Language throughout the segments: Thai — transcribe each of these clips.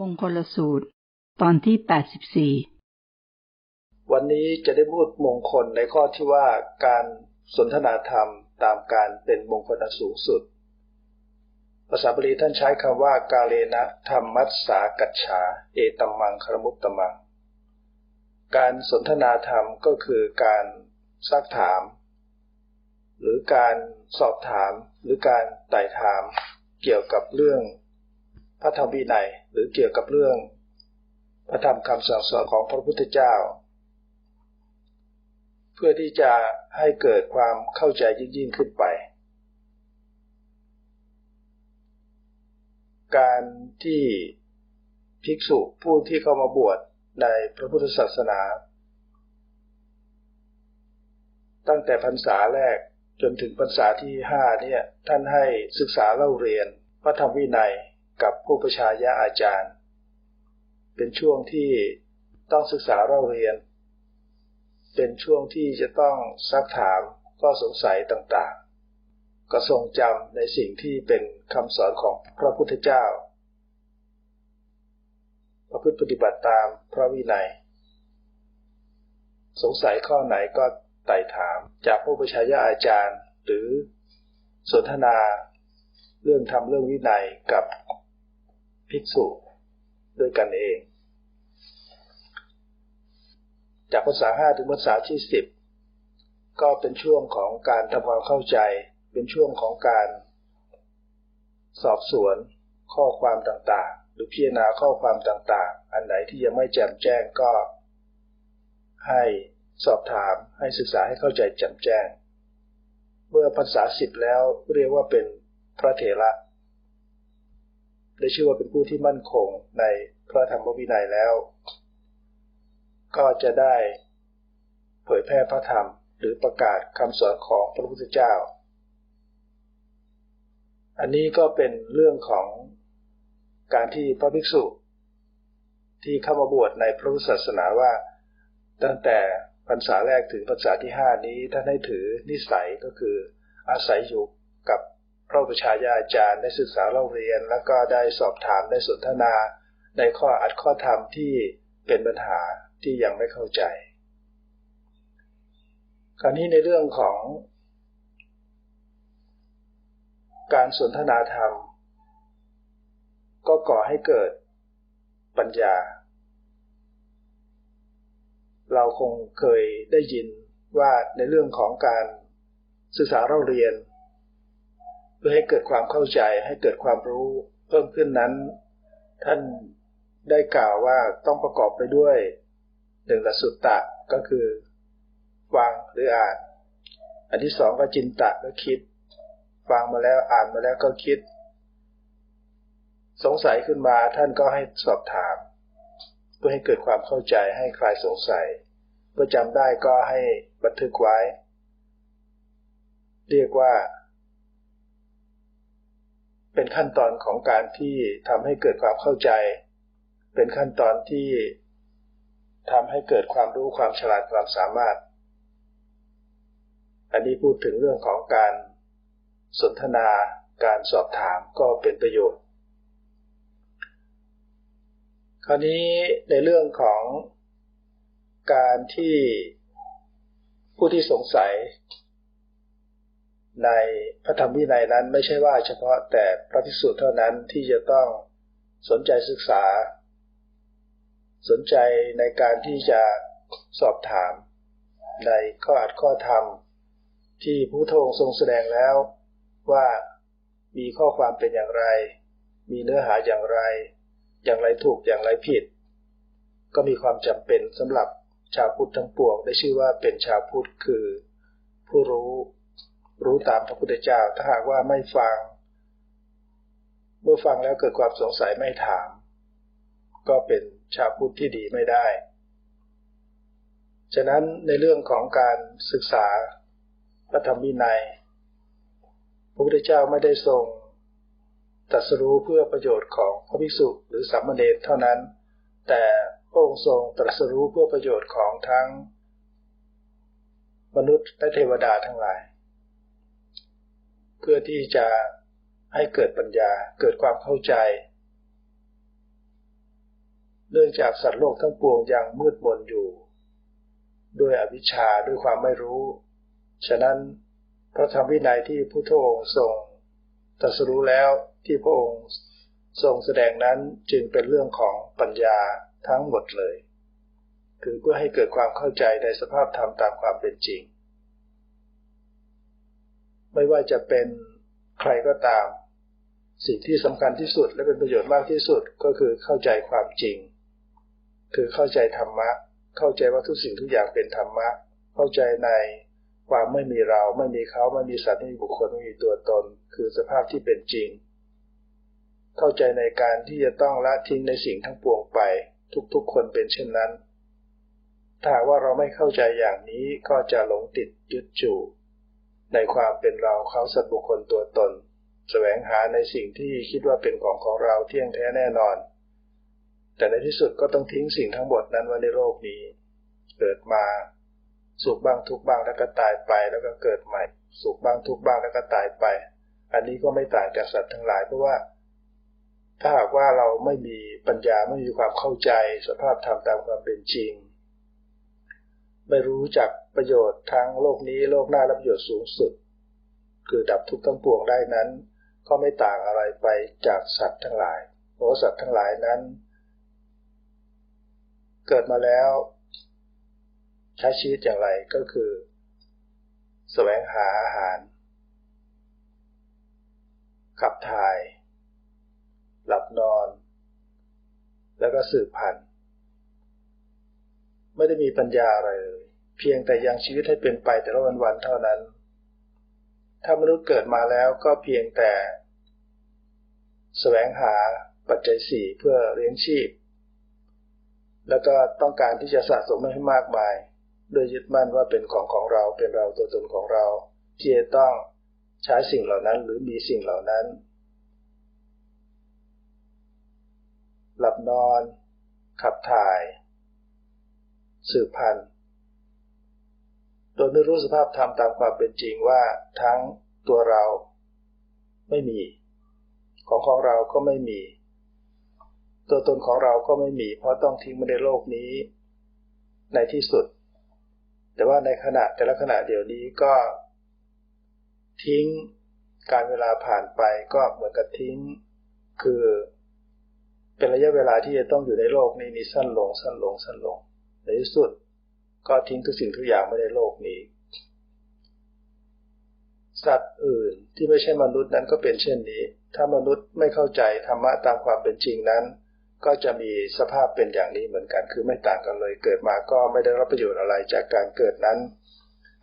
มงคลสูตร ตอนที่ 84 วันนี้จะได้พูดมงคลในข้อที่ว่าการสนทนาธรรมตามการเป็นมงคลสูงสุด ภาษาบาลีท่านใช้คำว่ากาเลนะธรรมมัสสากัจฉา เอตัมมังครมุตตมัง การสนทนาธรรมก็คือการซักถาม หรือการสอบถามหรือการไต่ถามเกี่ยวกับเรื่อง พระธรรมวินัยหรือเกี่ยวกับเรื่อง พระธรรมคำสั่งสอนของพระพุทธเจ้า เพื่อที่จะให้เกิดความเข้าใจยิ่งยิ่งขึ้นไป การที่ภิกษุผู้ที่เข้ามาบวชในพระพุทธศาสนา ตั้งแต่พรรษาแรกจนถึงพรรษาที่ห้าเนี่ยท่านให้ศึกษาเล่าเรียนพระธรรมวินัย กับผู้ประชายาอาจารย์ เป็นช่วงที่ต้องศึกษาเราเรียน เป็นช่วงที่จะต้องซักถามก็สงสัยต่างๆ ก็ทรงจำในสิ่งที่เป็นคำสอนของพระพุทธเจ้า ประพฤติปฏิบัติตามพระวินัย สงสัยข้อไหนก็ไต่ถามจากผู้ประชายาอาจารย์ หรือสนทนาเรื่องทำเรื่องวินัยกับ ภิกษุด้วยกันเอง จากภาษาห้าถึงภาษาที่สิบก็เป็นช่วงของการทำความเข้าใจ เป็นช่วงของการสอบสวนข้อความต่างๆ หรือพิจารณาข้อความต่างๆ อันไหนที่ยังไม่แจ่มแจ้งก็ ให้สอบถามให้ศึกษาให้เข้าใจแจ่มแจ้ง เมื่อภาษาสิบแล้วเรียกว่าเป็นพระเถระ ได้ชื่อว่าเป็นผู้ที่มั่นคงในพระธรรมวินัยแล้ว ก็จะได้เผยแพร่พระธรรมหรือประกาศคำสอนของพระพุทธเจ้า อันนี้ก็เป็นเรื่องของการที่พระภิกษุ ที่เข้ามาบวชในพระพุทธศาสนาว่า ตั้งแต่พรรษาแรกถึงพรรษาที่ห้านี้ท่านให้ถือนิสัยก็คืออาศัยอยู่กับ ระประชายาอาจารย์ได้ศึกษาเล่าเรียน แล้วก็ได้สอบถามได้สนทนาในข้ออัดข้อธรรมที่เป็นปัญหาที่ยังไม่เข้าใจ คราวนี้ในเรื่องของ การสนทนาธรรม ก็ก่อให้เกิดปัญญา เราคงเคยได้ยินว่าในเรื่องของการศึกษาเราเรียน พื่อให้เกิดความเข้าใจให้เกิดความรู้เพิ่มขึ้นนั้น ท่านได้กล่าวว่าต้องประกอบไปด้วยหนึ่งละสุตตะก็คือฟังหรืออ่าน อันที่สองก็จินตะก็คิด ฟังมาแล้วอ่านมาแล้วก็คิด สงสัยขึ้นมาท่านก็ให้สอบถาม เพื่อให้เกิดความเข้าใจให้คลายสงสัยเพื่อจำได้ก็ให้บันทึกไว้ เรียกว่า เป็นขั้นตอนของการที่ทำให้เกิดความเข้าใจ เป็นขั้นตอนที่ทำให้เกิดความรู้ความฉลาดความสามารถ อันนี้พูดถึงเรื่องของการสนทนาการสอบถามก็เป็นประโยชน์ คราวนี้ในเรื่องของการที่ผู้ที่สงสัย ในพระธรรมวินัยนั้นไม่ใช่ว่าเฉพาะแต่พระภิกษุเท่านั้นที่จะต้องสนใจศึกษา สนใจในการที่จะสอบถาม ในข้ออัดข้อธรรม ที่ผู้ทงทรงแสดงแล้วว่ามีข้อความเป็นอย่างไร มีเนื้อหาอย่างไร อย่างไรถูกอย่างไรผิด ก็มีความจำเป็นสำหรับชาวพุทธทั้งปวงได้ชื่อว่าเป็นชาวพุทธคือ ผู้รู้ รู้ตามพระพุทธเจ้า ถ้าหากว่าไม่ฟัง เมื่อฟังแล้วเกิดความสงสัยไม่ถาม ก็เป็นชาวพุทธที่ดีไม่ได้ ฉะนั้นในเรื่องของการศึกษาพระธรรมวินัย พระพุทธเจ้าไม่ได้ทรงตรัสรู้เพื่อประโยชน์ของพระภิกษุหรือสามเณรเท่านั้น แต่พระองค์ทรงตรัสรู้เพื่อประโยชน์ของทั้งมนุษย์และเทวดาทั้งหลาย เพื่อที่จะให้เกิดปัญญาเกิดความเข้าใจ เนื่องจากสัตว์โลกทั้งปวงยังมืดมนอยู่ ด้วยอวิชชาด้วยความไม่รู้ ฉะนั้นพระธรรมวินัยที่พุทธองค์ทรงตรัสรู้แล้วที่พระองค์ทรงแสดงนั้นจึงเป็นเรื่องของปัญญาทั้งหมดเลย คือเพื่อให้เกิดความเข้าใจในสภาพธรรมตามความเป็นจริง ไม่ว่าจะเป็นใครก็ตาม สิ่งที่สำคัญที่สุดและเป็นประโยชน์มากที่สุดก็คือเข้าใจความจริง คือเข้าใจธรรมะ เข้าใจว่าทุกสิ่งทุกอย่างเป็นธรรมะ เข้าใจในความไม่มีเราไม่มีเขาไม่มีสัตว์ไม่มีบุคคลไม่มีตัวตน คือสภาพที่เป็นจริง เข้าใจในการที่จะต้องละทิ้งในสิ่งทั้งปวงไป ทุกๆคนเป็นเช่นนั้นถ้าว่าเราไม่เข้าใจอย่างนี้ก็จะหลงติดยึดจู่ ในความเป็นเราเขาสัตว์บุคคลตัวตน แสวงหาในสิ่งที่คิดว่าเป็นของของเราเที่ยงแท้แน่นอน แต่ในที่สุดก็ต้องทิ้งสิ่งทั้งหมดนั้นไว้ในโลกนี้ เกิดมาสุขบ้างทุกบ้างแล้วก็ตายไปแล้วก็เกิดใหม่ สุขบ้างทุกบ้างแล้วก็ตายไป อันนี้ก็ไม่ต่างจากสัตว์ทั้งหลายเพราะว่า ถ้าหากว่าเราไม่มีปัญญาไม่มีความเข้าใจสภาพธรรมตามความเป็นจริง ไม่รู้จักประโยชน์ทั้งโลกนี้โลกหน้าและประโยชน์สูงสุด คือดับทุกข์ทั้งปวงได้นั้น ก็ไม่ต่างอะไรไปจากสัตว์ทั้งหลายเพราะสัตว์ทั้งหลายนั้น เกิดมาแล้ว ใช้ชีวิตอย่างไรก็คือสแสวงหาอาหาร ขับถ่าย หลับนอน แล้วก็สืบพันธุ์ ไม่ได้มีปัญญาอะไรเลยเพียงแต่ยังชีวิตให้เป็นไปแต่ละวันๆเท่านั้น ถ้ามนุษย์เกิดมาแล้วก็เพียงแต่สแสวงหาปัจจัยสี่เพื่อเลี้ยงชีพ แล้วก็ต้องการที่จะสะสมให้มากมาย โดยยึดมั่นว่าเป็นของของเราเป็นเราตัวตนของเรา ที่จะต้องใช้สิ่งเหล่านั้นหรือมีสิ่งเหล่านั้น หลับนอน ขับถ่าย สืบพันธุ์โดยไม่รู้สภาพธรรมตามความเป็นจริงว่าทั้งตัวเราไม่มี ของของเราก็ไม่มี ตัวตนของเราก็ไม่มี เพราะต้องทิ้งมาในโลกนี้ ในที่สุด แต่ว่าในขณะแต่ละขณะเดี๋ยวนี้ก็ ทิ้งการเวลาผ่านไปก็เหมือนกับทิ้ง คือ เป็นระยะเวลาที่จะต้องอยู่ในโลกนี้นี่สั้นลงสั้นลงสั้นลง ในที่สุดก็ทิ้งทุกสิ่งทุกอย่างไม่ในโลกนี้ สัตว์อื่นที่ไม่ใช่มนุษย์นั้นก็เป็นเช่นนี้ ถ้ามนุษย์ไม่เข้าใจธรรมะตามความเป็นจริงนั้น ก็จะมีสภาพเป็นอย่างนี้เหมือนกัน คือไม่ต่างกันเลย เกิดมาก็ไม่ได้รับประโยชน์อะไรจากการเกิดนั้น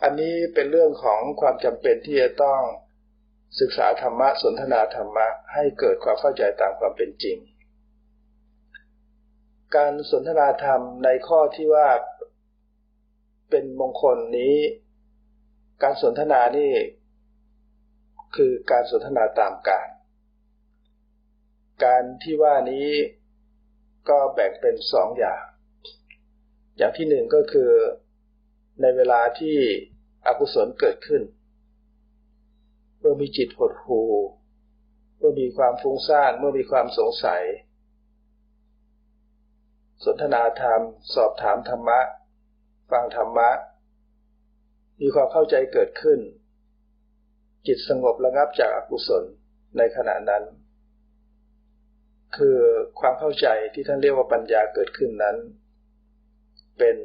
อันนี้เป็นเรื่องของความจำเป็นที่จะต้องศึกษาธรรมะสนทนาธรรมะให้เกิดความเข้าใจตามความเป็นจริง การสนทนาธรรมในข้อที่ว่าเป็นมงคลนี้ การสนทนานี่ คือการสนทนาตามการ การที่ว่านี้ก็แบ่งเป็นสองอย่าง อย่างที่หนึ่งก็คือในเวลาที่อกุศลเกิดขึ้น เมื่อมีจิตหดหู่เมื่อมีความฟุ้งซ่าน เมื่อมีความสงสัย สนทนาธรรม สอบถามธรรมะ ฟังธรรมะ มีความเข้าใจเกิดขึ้น จิตสงบระงับจากอกุศลในขณะนั้น คือความเข้าใจที่ท่านเรียกว่าปัญญาเกิดขึ้นนั้น เป็น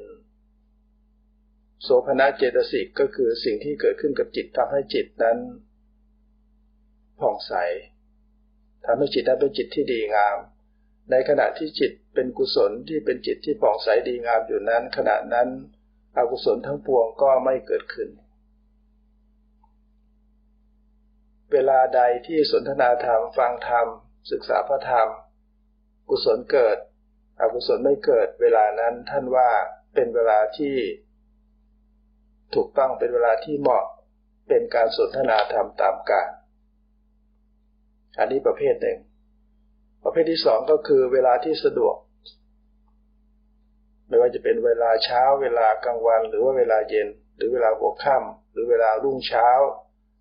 โสภณะเจตสิกก็คือสิ่งที่เกิดขึ้นกับจิตทำให้จิตนั้น ผ่องใสทำให้จิตนั้นเป็นจิตที่ดีงาม ในขณะที่จิตเป็นกุศลที่เป็นจิตที่ผ่องใสดีงามอยู่นั้น ขณะนั้นอกุศลทั้งปวงก็ไม่เกิดขึ้น เวลาใดที่สนทนาธรรมฟังธรรม ศึกษาพระธรรม กุศลเกิด อกุศลไม่เกิด เวลานั้นท่านว่าเป็นเวลาที่ ถูกต้องเป็นเวลาที่เหมาะเป็นการสนทนาธรรมตามการอันนี้ประเภทหนึ่ง ประเภทที่สองก็คือเวลาที่สะดวก ไม่ว่าจะเป็นเวลาเช้า เวลากลางวัน หรือว่าเวลาเย็น หรือเวลาหัวค่ำหรือเวลารุ่งเช้า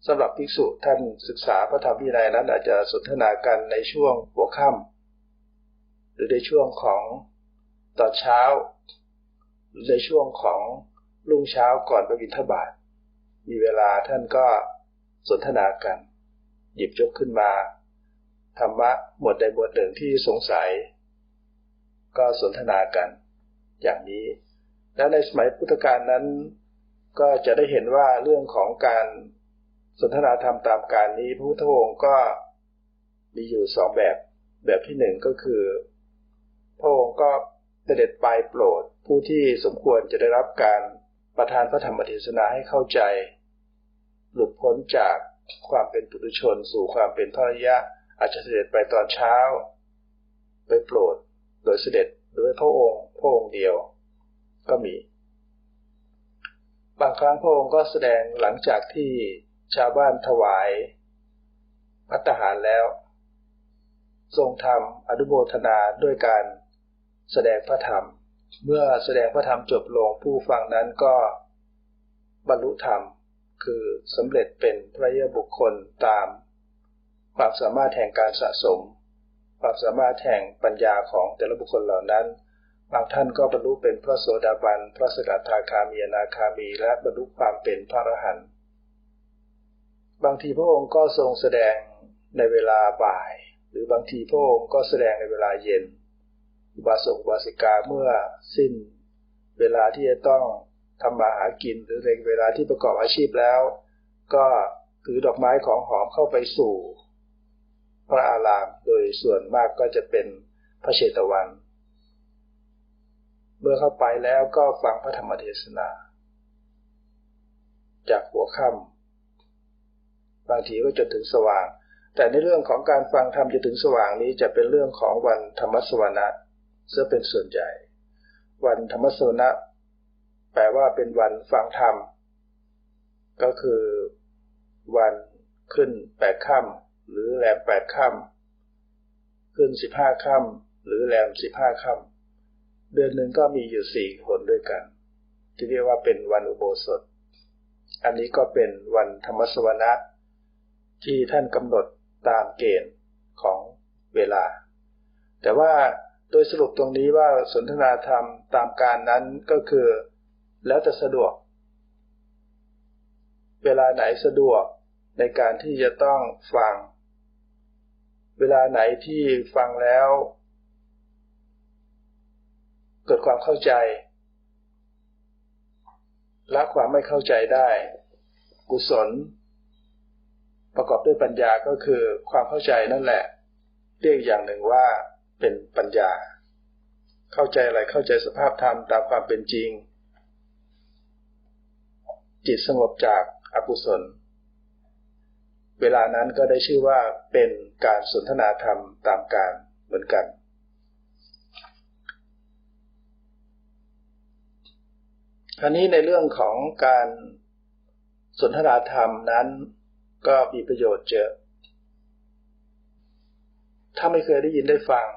สำหรับภิกษุท่านศึกษาพระธรรมวินัยนั้นอาจจะสนทนากันในช่วงหัวค่ำหรือในช่วงของตอนเช้า หรือในช่วงของรุ่งเช้าก่อนไปบิณฑบาตมีเวลาท่านก็สนทนากัน หยิบยกขึ้นมา ธรรมะหมวดใดบทหนึ่งที่สงสัย ก็สนทนากันอย่างนี้ แล้วในสมัยพุทธกาลนั้น ก็จะได้เห็นว่าเรื่องของการสนทนาธรรมตามการนี้พระพุทธองค์ก็มีอยู่สองแบบแบบที่หนึ่งก็คือ พระองค์ก็เสด็จไปโปรดผู้ที่สมควรจะได้รับการประทานพระธรรมเทศนาให้เข้าใจ หลุดพ้นจากความเป็นปุถุชนสู่ความเป็นพระยะ อาจจะเสด็จไปตอนเช้า ไปโปรดโดยเสด็จโดยพระองค์พระองค์เดียวก็มี บางครั้งพระองค์ก็แสดงหลังจากที่ชาวบ้านถวายพัฒหารแล้ว ทรงทำอนุโมทนาด้วยการแสดงพระธรรม เมื่อแสดงพระธรรมจบลงผู้ฟังนั้นก็บรรลุธรรม คือสำเร็จเป็นพระยบุคคลตาม ความสามารถแห่งการสะสม ความสามารถแห่งปัญญาของแต่ละบุคคลเหล่านั้น บางท่านก็บรรลุเป็นพระโสดาบัน พระสกทาคามีนาคามี และบรรลุความเป็นพระอรหันต์บางทีพระองค์ก็ทรงแสดงในเวลาบ่าย หรือบางทีพระองค์ก็แสดงในเวลาเย็นอุบาสกอุบาสิกาเมื่อสิ้น เวลาที่จะต้องทำมาหากินหรือเวลาที่ประกอบอาชีพแล้ว ก็ถือดอกไม้ของหอมเข้าไปสู่ ระอาราม โดยส่วนมากก็จะเป็นพระเชตวัน เมื่อเข้าไปแล้วก็ฟังพระธรรมเทศนา จากหัวค่ำบางทีก็จนถึงสว่าง แต่ในเรื่องของการฟังธรรมจะถึงสว่างนี้จะเป็นเรื่องของวันธรรมสวนะซะเป็นส่วนใหญ่ วันธรรมสวนะแปลว่าเป็นวันฟังธรรม ก็คือวันขึ้นแปดค่ำ หรือแรมแปดค่ำขึ้นสิบห้าค่ำหรือแรมสิบห้าค่ำเดือนหนึ่งก็มีอยู่สี่คนด้วยกัน ที่เรียกว่าเป็นวันอุโบสถ อันนี้ก็เป็นวันธรรมสวนะที่ท่านกำหนดตามเกณฑ์ของเวลา แต่ว่าโดยสรุปตรงนี้ว่าสนทนาธรรมตามการนั้นก็คือ แล้วแต่สะดวก เวลาไหนสะดวกในการที่จะต้องฟัง เวลาไหนที่ฟังแล้ว เกิดความเข้าใจละความไม่เข้าใจได้ กุศล ประกอบด้วยปัญญาก็คือความเข้าใจนั่นแหละ เรียกอย่างหนึ่งว่าเป็นปัญญา เข้าใจอะไรเข้าใจสภาพธรรมตามความเป็นจริง จิตสงบจากอากุศล เวลานั้นก็ได้ชื่อว่าเป็นการสนทนาธรรมตามการเหมือนกันครานี้ในเรื่องของการสนทนาธรรมนั้นก็มีประโยชน์เยอะ ถ้าไม่เคยได้ยินได้ฟัง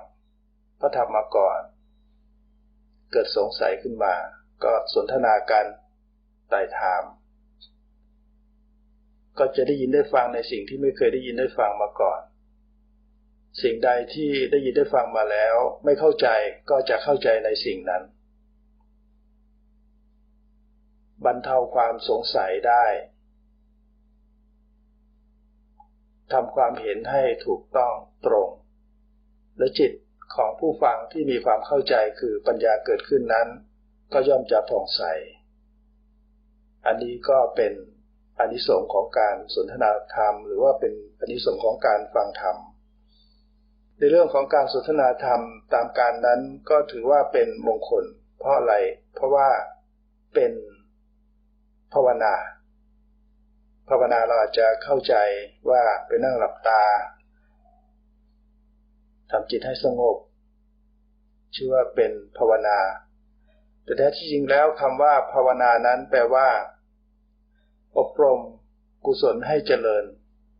พระธรรมมาก่อน เกิดสงสัยขึ้นมา ก็สนทนากันไต่ถาม ก็จะได้ยินได้ฟังในสิ่งที่ไม่เคยได้ยินได้ฟังมาก่อน สิ่งใดที่ได้ยินได้ฟังมาแล้ว ไม่เข้าใจก็จะเข้าใจในสิ่งนั้น บรรเทาความสงสัยได้ทำความเห็นให้ถูกต้องตรง และจิตของผู้ฟังที่มีความเข้าใจคือปัญญาเกิดขึ้นนั้น ก็ย่อมจะผ่องใส อันนี้ก็เป็น อนิสงค์ของการสนทนาธรรม หรือว่าเป็นอนิสงค์ของการฟังธรรม ในเรื่องของการสนทนาธรรมตามการนั้นก็ถือว่าเป็นมงคล เพราะอะไร เพราะว่าเป็นภาวนา ภาวนาเราอาจจะเข้าใจว่าไปนั่งหลับตาทำจิตให้สงบ ชื่อว่าเป็นภาวนา แต่แท้ที่จริงแล้วคำว่าภาวนานั้นแปลว่า อบรมกุศลให้เจริญ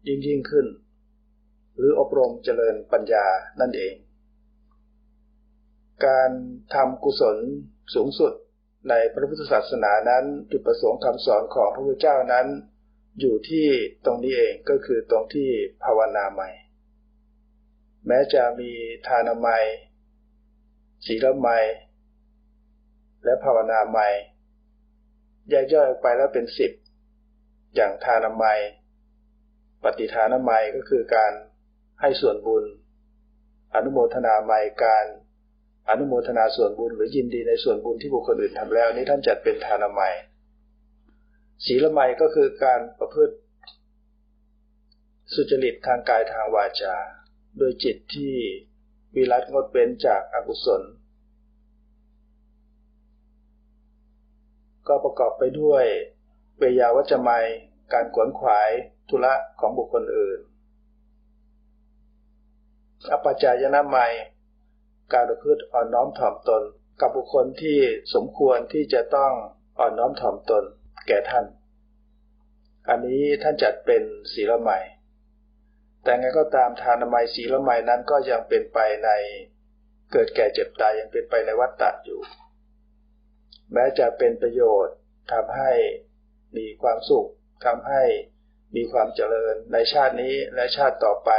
ยิ่งยิ่งขึ้น หรืออบรมเจริญปัญญานั่นเอง การทำกุศลสูงสุดในพระพุทธศาสนานั้นจุดประสงค์คำสอนของพระพุทธเจ้านั้น อยู่ที่ตรงนี้เองก็คือตรงที่ภาวนาใหม่ แม้จะมีทานามัยศีลไมัยและภาวนาใหม่แยกย่อยออกไปแล้วเป็นสิบ อย่างทานามัย ปฏิทานามัยก็คือการให้ส่วนบุญ อนุโมทนาใหม่การอนุโมทนาส่วนบุญหรือยินดีในส่วนบุญที่บุคคลอื่นทำแล้วนี้ท่านจัดเป็นทานามัยศีลใหม่ก็คือการประพฤติ สุจริตทางกายทางวาจา โดยจิตที่วิรัตงดเว้นจากอากุศล ก็ประกอบไปด้วยเวยาวัจไมย การขวนขวายธุระของบุคคลอื่น อปจายนะไมยการประพฤติอ่อนน้อมถ่อมตน กับบุคคลที่สมควรที่จะต้องอ่อนน้อมถ่อมตน แก่ท่าน อันนี้ท่านจัดเป็นศีลใหม่ แต่ไงก็ตามทานใหม่ศีลใหม่นั้นก็ยังเป็นไปในเกิดแก่เจ็บตายยังเป็นไปในวัฏฏะอยู่ แม้จะเป็นประโยชน์ทำให้มีความสุข ทำให้มีความเจริญในชาตินี้และชาติต่อไป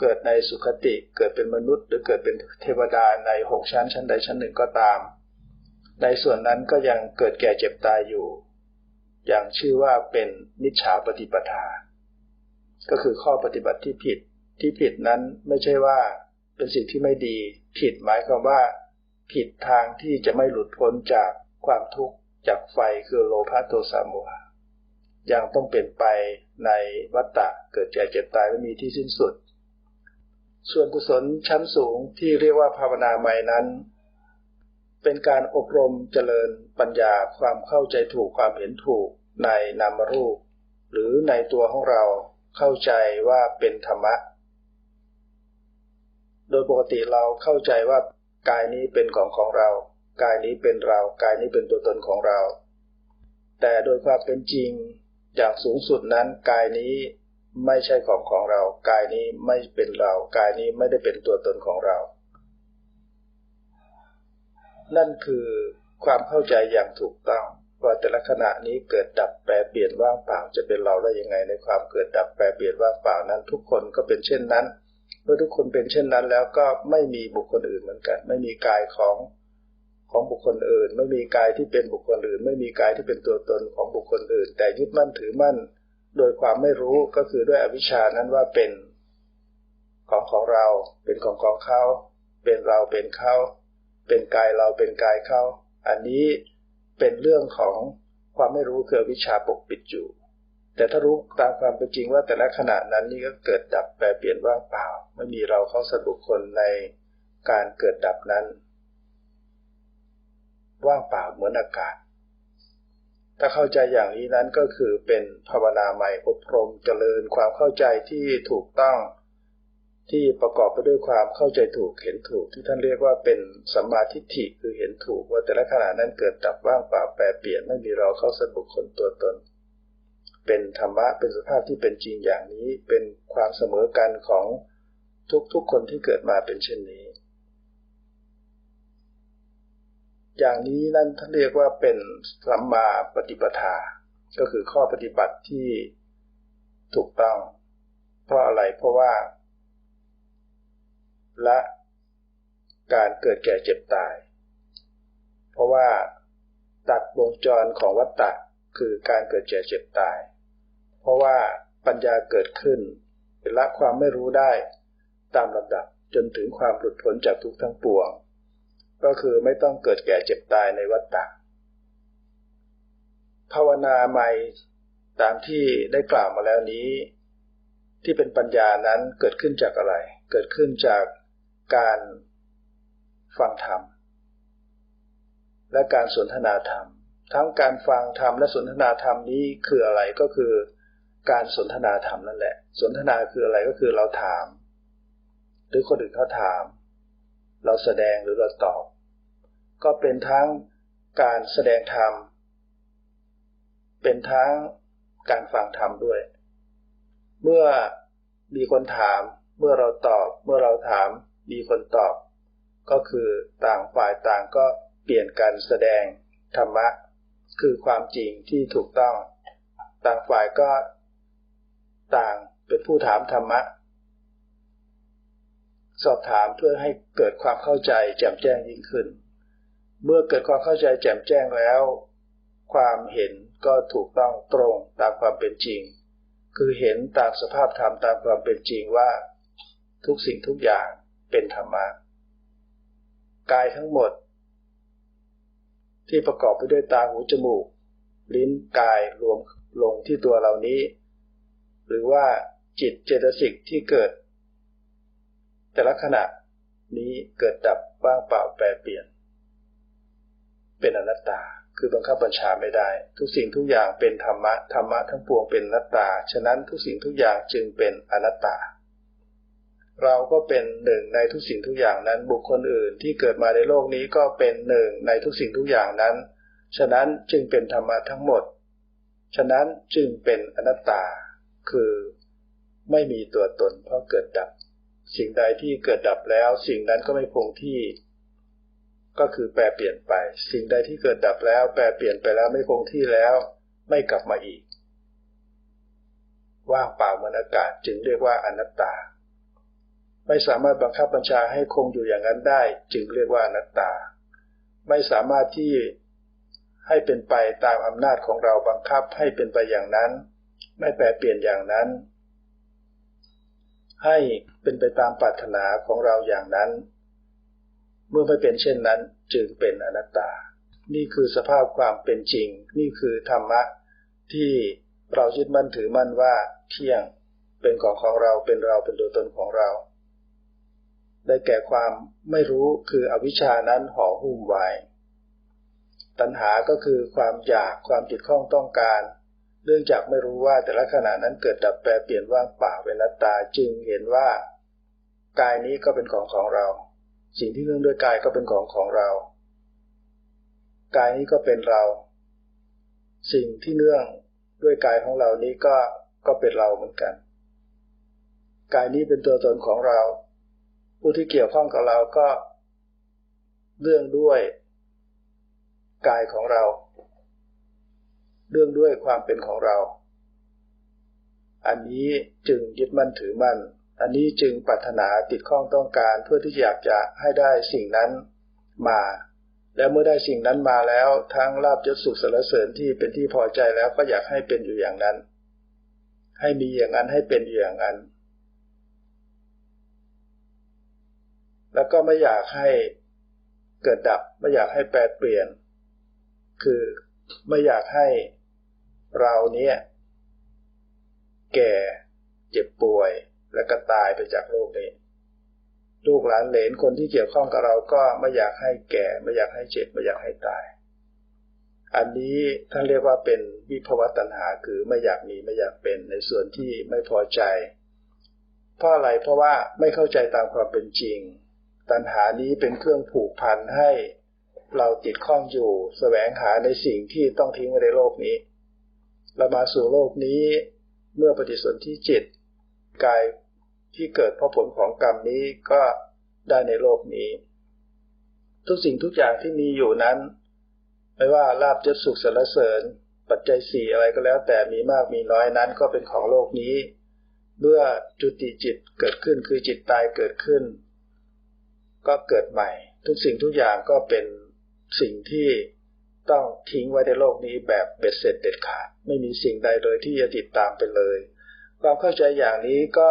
เกิดในสุคติเกิดเป็นมนุษย์ หรือเกิดเป็นเทวดาในหกชั้นชั้นใดชั้นหนึ่งก็ตาม ในส่วนนั้นก็ยังเกิดแก่เจ็บตายอยู่ อย่างชื่อว่าเป็นมิจฉาปฏิปทา ก็คือข้อปฏิบัติที่ผิดที่ผิดนั้นไม่ใช่ว่าเป็นสิ่งที่ไม่ดี ผิดหมายความว่า ผิดทางที่จะไม่หลุดพ้นจากความทุกข์จากไฟคือโลภะโทสะโมหะ ยังต้องเป็นไปในวัฏฏะเกิดแก่เจ็บตายไม่มีที่สิ้นสุด ส่วนกุศลชั้นสูงที่เรียกว่าภาวนาใหม่นั้น เป็นการอบรมเจริญปัญญาความเข้าใจถูกความเห็นถูกในนามรูป หรือในตัวของเราเข้าใจว่าเป็นธรรมะ โดยปกติเราเข้าใจว่ากายนี้เป็นของของเรา กายนี้เป็นเรา กายนี้เป็นตัวตนของเรา แต่โดยความเป็นจริง อย่างสูงสุดนั้นกายนี้ไม่ใช่ของของเรา กายนี้ไม่เป็นเรา กายนี้ไม่ได้เป็นตัวตนของเรา นั่นคือความเข้าใจอย่างถูกต้องว่าแต่ละขณะนี้เกิดดับแปรเปลี่ยนว่างเปล่าจะเป็นเราได้ยังไง ในความเกิดดับแปรเปลี่ยนว่างเปล่านั้น ทุกคนก็เป็นเช่นนั้น เมื่อทุกคนเป็นเช่นนั้นแล้วก็ไม่มีบุคคลอื่นเหมือนกัน ไม่มีกายของ ของบุคคลอื่น ไม่มีกายที่เป็นบุคคลอื่น ไม่มีกายที่เป็นตัวตนของบุคคลอื่น แต่ยึดมั่นถือมั่น โดยความไม่รู้ก็คือด้วยอวิชชานั้นว่าเป็นของของเรา เป็นของของเขา เป็นเราเป็นเขา เป็นกายเราเป็นกายเขา อันนี้เป็นเรื่องของความไม่รู้คือวิชาปกปิดอยู่ แต่ถ้ารู้ตามความเป็นจริงว่าแต่ละขณะนั้นนี่ก็เกิดดับแปรเปลี่ยนว่างเปล่า ไม่มีเราเข้าสัตว์บุคคลในการเกิดดับนั้น ว่างเปล่าเหมือนอากาศ ถ้าเข้าใจอย่างนี้นั้นก็คือเป็นภาวนาใหม่อบรมเจริญความเข้าใจที่ถูกต้องที่ประกอบไปด้วยความเข้าใจถูกเห็นถูก ที่ท่านเรียกว่าเป็นสัมมาทิฏฐิคือเห็นถูกว่าแต่ละขณะนั้นเกิดดับว่างเปล่าแปรเปลี่ยนไม่มีเราเข้าสัตบุคคลตัวตน เป็นธรรมะเป็นสภาพที่เป็นจริงอย่างนี้เป็นความเสมอกันของทุกๆคนที่เกิดมาเป็นเช่นนี้ อย่างนี้นั่นท่านเรียกว่าเป็นสัมมาปฏิปทา ก็คือข้อปฏิบัติที่ถูกต้อง เพราะอะไรเพราะว่า ละการเกิดแก่เจ็บตาย เพราะว่าตัดวงจรของวัฏฏะคือการเกิดแก่เจ็บตาย เพราะว่าปัญญาเกิดขึ้นละความไม่รู้ได้ตามลำดับจนถึงความหลุดพ้นจากทุกทั้งปวง ก็คือไม่ต้องเกิดแก่เจ็บตายในวัฏฏะภาวนาใหม่ตามที่ได้กล่าวมาแล้วนี้ ที่เป็นปัญญานั้นเกิดขึ้นจากอะไร เกิดขึ้นจากการฟังธรรม และการสนทนาธรรม ทั้งการฟังธรรมและสนทนาธรรมนี้คืออะไรก็คือ การสนทนาธรรมนั่นแหละ สนทนาคืออะไรก็คือเราถาม หรือคนอื่นเขาถาม เราแสดงหรือเราตอบ ก็เป็นทั้งการแสดงธรรม เป็นทั้งการฟังธรรมด้วย เมื่อมีคนถาม เมื่อเราตอบ เมื่อเราถาม มีคนตอบ ก็คือต่างฝ่ายต่างก็เปลี่ยนการแสดงธรรมะ คือความจริงที่ถูกต้อง ต่างฝ่ายก็ต่างเป็นผู้ถามธรรมะ สอบถามเพื่อให้เกิดความเข้าใจแจ่มแจ้งยิ่งขึ้น เมื่อเกิดความเข้าใจแจ่มแจ้งแล้ว ความเห็นก็ถูกต้องตรงตามความเป็นจริง คือเห็นตามสภาพธรรมตามความเป็นจริงว่า ทุกสิ่งทุกอย่างเป็นธรรมะกายทั้งหมด ที่ประกอบไปด้วยตาหูจมูก ลิ้นกายรวมลงที่ตัวเหล่านี้ หรือว่าจิตเจตสิกที่เกิด แต่ละขณะนี้เกิดดับว่างเปล่าแปรเปลี่ยน เป็นอนัตตา คือบังคับบัญชาไม่ได้ ทุกสิ่งทุกอย่างเป็นธรรมะ ธรรมะทั้งปวงเป็นอนัตตา ฉะนั้นทุกสิ่งทุกอย่างจึงเป็นอนัตตา เราก็เป็นหนึ่งในทุกสิ่งทุกอย่างนั้น บุคคลอื่นที่เกิดมาในโลกนี้ก็เป็นหนึ่งในทุกสิ่งทุกอย่างนั้น ฉะนั้นจึงเป็นธรรมะทั้งหมด ฉะนั้นจึงเป็นอนัตตา คือไม่มีตัวตนเพราะเกิดดับ สิ่งใดที่เกิดดับแล้ว สิ่งนั้นก็ไม่คงที่ ก็คือแปรเปลี่ยนไป สิ่งใดที่เกิดดับแล้ว แปรเปลี่ยนไปแล้วไม่คงที่แล้ว ไม่กลับมาอีก ว่างเปล่าเหมือนอากาศจึงเรียกว่าอนัตตา ไม่สามารถบังคับบัญชาให้คงอยู่อย่างนั้นได้ จึงเรียกว่าอนัตตา ไม่สามารถที่ให้เป็นไปตามอำนาจของเราบังคับให้เป็นไปอย่างนั้น ไม่แปรเปลี่ยนอย่างนั้น ให้เป็นไปตามปรารถนาของเราอย่างนั้น มื่อไม่เป็นเช่นนั้นจึงเป็นอนัตตา นี่คือสภาพความเป็นจริง นี่คือธรรมะที่เรายึดมั่นถือมั่นว่าเที่ยงเป็นของของเราเป็นเราเป็นตัวตนของเรา ได้แก่ความไม่รู้คืออวิชานั้นห่อหุ้มไว้ ตัณหาก็คือความอยากความติดข้องต้องการ เนื่องจากไม่รู้ว่าแต่ละขณะนั้นเกิดดับแปรเปลี่ยนว่างเปล่าเป็นนัตตาจึงเห็นว่า กายนี้ก็เป็นของของเรา สิ่งที่เนื่องด้วยกายก็เป็นของของเรา กายนี้ก็เป็นเรา สิ่งที่เนื่องด้วยกายของเรานี้ก็ก็เป็นเราเหมือนกัน กายนี้เป็นตัวตนของเรา ผู้ที่เกี่ยวข้องกับเราก็เรื่องด้วยกายของเรา เรื่องด้วยความเป็นของเรา อันนี้จึงยึดมั่นถือมั่น อันนี้จึงปรารถนาติดข้องต้องการเพื่อที่อยากจะให้ได้สิ่งนั้นมา แล้วเมื่อได้สิ่งนั้นมาแล้วทั้งลาบยศสุขสารเสริญที่เป็นที่พอใจแล้วก็อยากให้เป็นอยู่อย่างนั้น ให้มีอย่างนั้นให้เป็นอยู่อย่างนั้น แล้วก็ไม่อยากให้เกิดดับไม่อยากให้แปรเปลี่ยน คือไม่อยากให้เราเนี่ยแก่เจ็บป่วย และก็ตายไปจากโลกนี้ลูกหลานเหลนคนที่เกี่ยวข้องกับเราก็ไม่อยากให้แก่ ไม่อยากให้เจ็บไม่อยากให้ตาย อันนี้ท่านเรียกว่าเป็นวิภวตัณหาคือไม่อยากมีไม่อยากเป็นในส่วนที่ไม่พอใจ เพราะอะไรเพราะว่าไม่เข้าใจตามความเป็นจริง ตัณหานี้เป็นเครื่องผูกพันให้เราติดข้องอยู่สแสวงหาในสิ่งที่ต้องทิ้งไว้ในโลกนี้เรามาสู่โลกนี้เมื่อปฏิสนธิจิตกาย ที่เกิดเพราะผลของกรรมนี้ก็ได้ในโลกนี้ ทุกสิ่งทุกอย่างที่มีอยู่นั้น ไม่ว่าลาบยศสุขสารเสริญ ปัจจัยสี่อะไรก็แล้ว แต่มีมากมีน้อยนั้นก็เป็นของโลกนี้ เมื่อจุติจิตเกิดขึ้นคือจิตตายเกิดขึ้น ก็เกิดใหม่ ทุกสิ่งทุกอย่างก็เป็นสิ่งที่ต้องทิ้งไว้ในโลกนี้แบบเบ็ดเสร็จเด็ดขาด ไม่มีสิ่งใดเลยที่จะติดตามไปเลย ความเข้าใจอย่างนี้ก็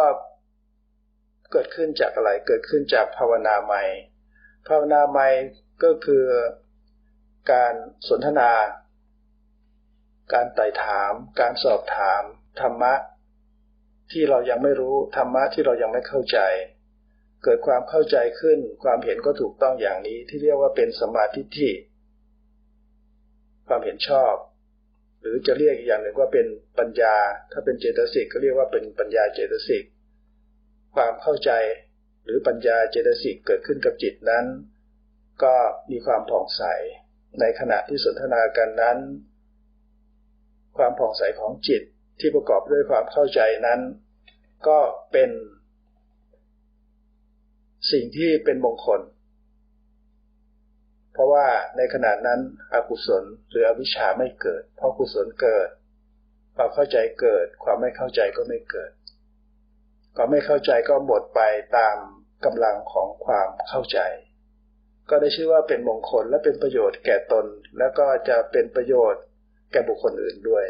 เกิดขึ้นจากอะไร เกิดขึ้นจากภาวนาใหม่ ภาวนาใหม่ก็คือการสนทนา การไต่ถาม การสอบถาม ธรรมะ ที่เรายังไม่รู้ ธรรมะที่เรายังไม่เข้าใจ เกิดความเข้าใจขึ้น ความเห็นก็ถูกต้องอย่างนี้ที่เรียกว่าเป็นสมาธิที่ ความเห็นชอบ หรือจะเรียกอีกอย่างหนึ่งว่าเป็นปัญญา ถ้าเป็นเจตสิกก็เรียกว่าเป็นปัญญาเจตสิก ความเข้าใจหรือปัญญาเจตสิกเกิดขึ้นกับจิตนั้น ก็มีความผ่องใส ในขณะที่สนทนากันนั้น ความผ่องใสของจิตที่ประกอบด้วยความเข้าใจนั้น ก็เป็น สิ่งที่เป็นมงคล เพราะว่าในขณะนั้นอกุศลหรืออวิชชาไม่เกิด เพราะกุศลเกิด ความเข้าใจเกิด ความไม่เข้าใจก็ไม่เกิด ความไม่เข้าใจก็หมดไปตามกำลังของความเข้าใจ ก็ได้ชื่อว่าเป็นมงคลและเป็นประโยชน์แก่ตน แล้วก็จะเป็นประโยชน์แก่บุคคลอื่นด้วย